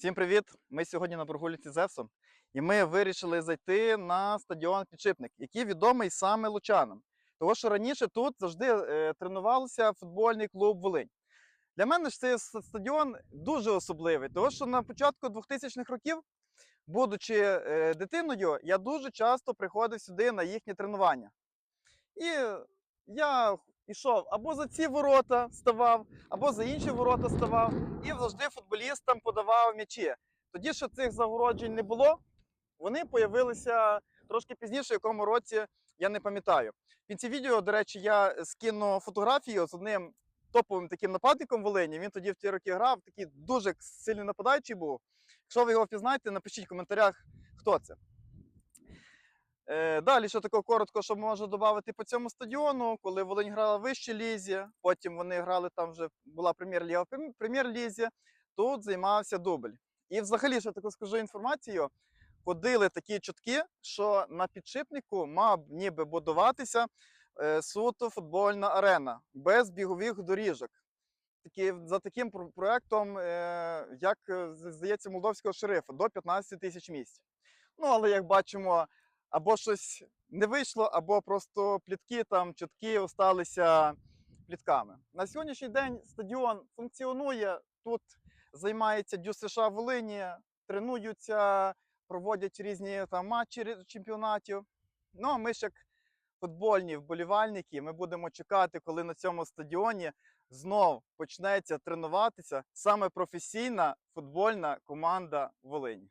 Всім привіт! Ми сьогодні на прогулянці Зевсом, і ми вирішили зайти на стадіон Підшипник, який відомий саме лучанам. Тому що раніше тут завжди е, тренувався футбольний клуб Волинь. Для мене ж цей стадіон дуже особливий, тому що на початку 2000-х років, будучи е, дитиною, я дуже часто приходив сюди на їхні тренування. І я йшов або за ці ворота ставав, або за інші ворота ставав, і завжди футболістам подавав м'ячі. Тоді що цих загороджень не було, вони появилися трошки пізніше, в якому році я не пам'ятаю. В кінці відео, до речі, я скину фотографію з одним топовим таким нападником Волині. Він тоді в ті роки грав, такий дуже сильний нападаючий був. Якщо ви його впізнаєте, напишіть в коментарях, хто це. Е, далі, що такого коротко, що можу додати по цьому стадіону, коли Волинь грала в вищій лізі, потім вони грали там вже була прем'єр-ліга в прем'єр-лізі, тут займався дубль. І взагалі, що таку скажу інформацію, ходили такі чутки, що на підшипнику мав ніби будуватися е, суто футбольна арена без бігових доріжок. Такі, за таким про- проектом, е, як здається, молдовського шерифа, до 15 тисяч місць. Ну, але як бачимо, або щось не вийшло, або просто плітки там чутки осталися плітками. На сьогоднішній день стадіон функціонує. Тут займається Дю США Волині, тренуються, проводять різні там матчі чемпіонатів. Ну а ми ж як футбольні вболівальники, ми будемо чекати, коли на цьому стадіоні знов почнеться тренуватися саме професійна футбольна команда Волині.